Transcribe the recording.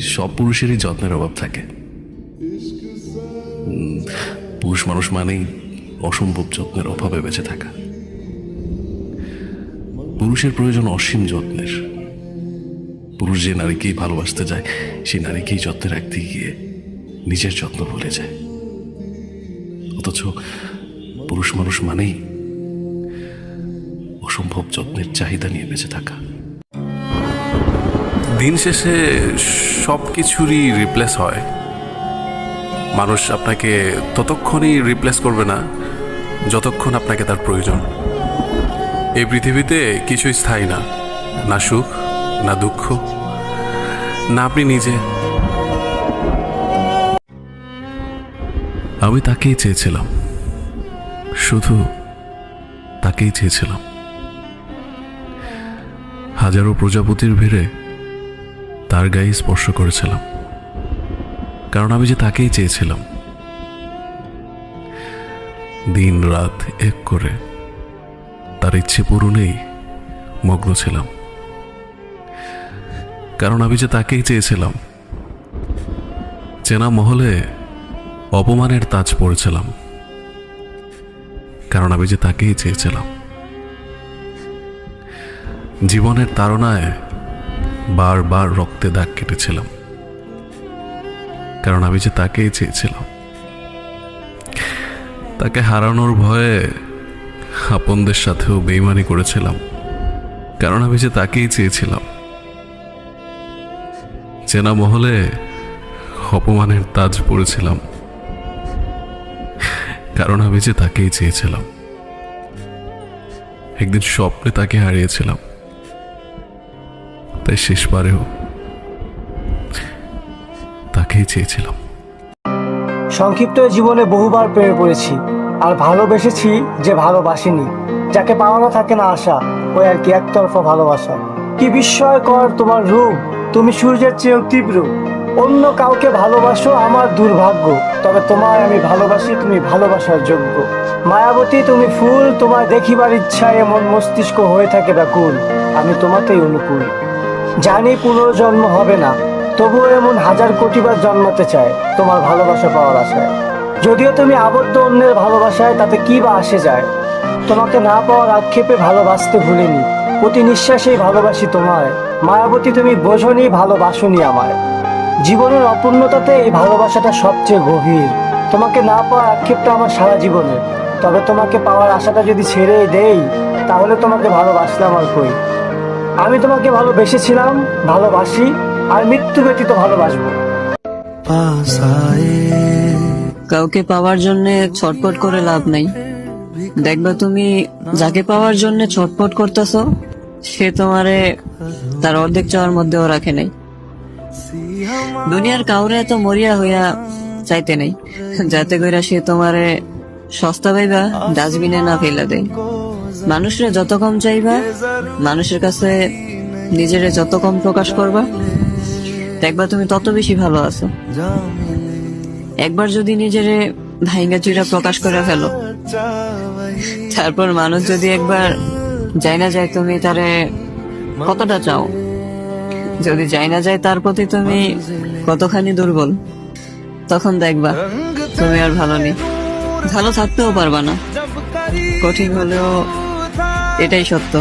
সব পুরুষেরই যত্নের অভাব থাকে। পুরুষ মানুষ মানেই অসম্ভব যত্নের অভাবে বেঁচে থাকা। পুরুষের প্রয়োজন অসীম যত্নের। পুরুষ যে নারীকেই ভালোবাসতে যায়, সেই নারীকেই যত্নে রাখতে গিয়ে নিজের যত্ন ভুলে যায়। অথচ পুরুষ মানুষ মানেই অসম্ভব যত্নের চাহিদা নিয়ে বেঁচে থাকা। দিন শেষে সব কিছুরই রিপ্লেস হয়। মানুষ আপনাকে ততক্ষণই রিপ্লেস করবে না, যতক্ষণ আপনাকে তার প্রয়োজন। এই পৃথিবীতে কিছুই স্থায়ী না না সুখ, না দুঃখ, না আপনি নিজে। আমি তাকেই চেয়েছিলাম। শুধু তাকেই চেয়েছিলাম। হাজারো প্রজাপতির ভিড়ে তার গায়ে স্পর্শ করেছিলাম। কারণ আমি যে তাকেই চেয়েছিলাম। দিন রাত এক করে তার ইচ্ছে পূরণেই মগ্ন ছিলাম। কারণ আমি যে তাকেই চেয়েছিলাম, চেনা মহলে অপমানের তাজ পড়েছিলাম। কারণ আমি যে তাকেই চেয়েছিলাম। জীবনের তাড়নায় বারবার রক্তে দাগ কেটেছিলাম। কারণ আমি যে তাকেই চেয়েছিলাম। তাকে হারানোর ভয়ে আপনদের সাথেও বেইমানি করেছিলাম। কারণ আমি যে তাকেই চেয়েছিলাম। চেনা মহলে অপমানের তাজ পড়েছিলাম। কারণ আমি যে তাকেই চেয়েছিলাম। একদিন স্বপ্নে তাকে হারিয়েছিলাম। তাই শেষবারেও তাকেই চেয়েছিলাম। সংক্ষিপ্ত জীবনে বহুবার প্রেমে পড়েছি, আর ভালোবেসেছি যে ভালোবাসিনি, যাকে পাওয়ানো থাকে না আশা, ওই আর কি একতরফা ভালোবাসা। কি বিস্ময়কর তোমার রূপ, তুমি সূর্যের চেয়েও তীব্র। অন্য কাউকে ভালোবাসো আমার দুর্ভাগ্য, তবে তোমায় আমি ভালোবাসি, তুমি ভালোবাসার যোগ্য। মায়াবতী, তুমি ফুল, তোমায় দেখিবার ইচ্ছায় এমন মস্তিষ্ক হয়ে থাকে ব্যাকুল, আমি তোমাকেই অনুকূল। জানি পুনর্জন্ম হবে না, তবুও এমন হাজার কোটিবার জন্মাতে চায় তোমার ভালোবাসা পাওয়ার আশায়। যদিও তুমি আবদ্ধ অন্যের ভালোবাসায় তাতে কি বা আসে যায়, তোমাকে না পাওয়ার আক্ষেপে ভালোবাসতে ভুলিনি। প্রতি নিঃশ্বাসেই ভালোবাসি তোমায়, মায়াবতী তুমি বোঝনি, ভালোবাসনি আমায়। জীবনের অপূর্ণতাতে এই ভালোবাসাটা সবচেয়ে গভীর। তোমাকে না পাওয়ার আক্ষেপটা আমার সারা জীবনের, তবে তোমাকে পাওয়ার আশাটা যদি ছেড়ে দেই, তাহলে তোমাকে ভালোবাসলাম আর কই। আমি তোমাকে ভালোবেসেছিলাম ভালোবাসি আর মৃত্যু ব্যতীত ভালোবাসবো। কাউকে পাওয়ার জন্য ছটপট করে লাভ নাই। দেখবা তুমি যাকে পাওয়ার জন্য ছটপট করতেছ সে তোমারে তার অর্ধেক চাওয়ার মধ্যেও রাখে নাই। দুনিয়ার কাউরে এত মরিয়া হইয়া চাইতে নাই যাতে কইরা সে তোমারে সস্তা পাইবা ডাস্টবিনে না ফেলা দেয়। মানুষরে যত কম চাইবা, মানুষের কাছে নিজেরে যত কম প্রকাশ করবা, দেখবা তুমি তত বেশি ভালো আছো। একবার যদি নিজেরে ভাইঙ্গা চুরা প্রকাশ করে ফেলো, তারপর মানুষ যদি একবার যাই না যায় তুমি তারে কতটা চাও? যদি যাই না যায় তার প্রতি তুমি কতখানি দুর্বল, তখন দেখবা তুমি আর ভালো নেই। ভালো থাকতেও পারবা না। কঠিন হলেও এটাই সত্য।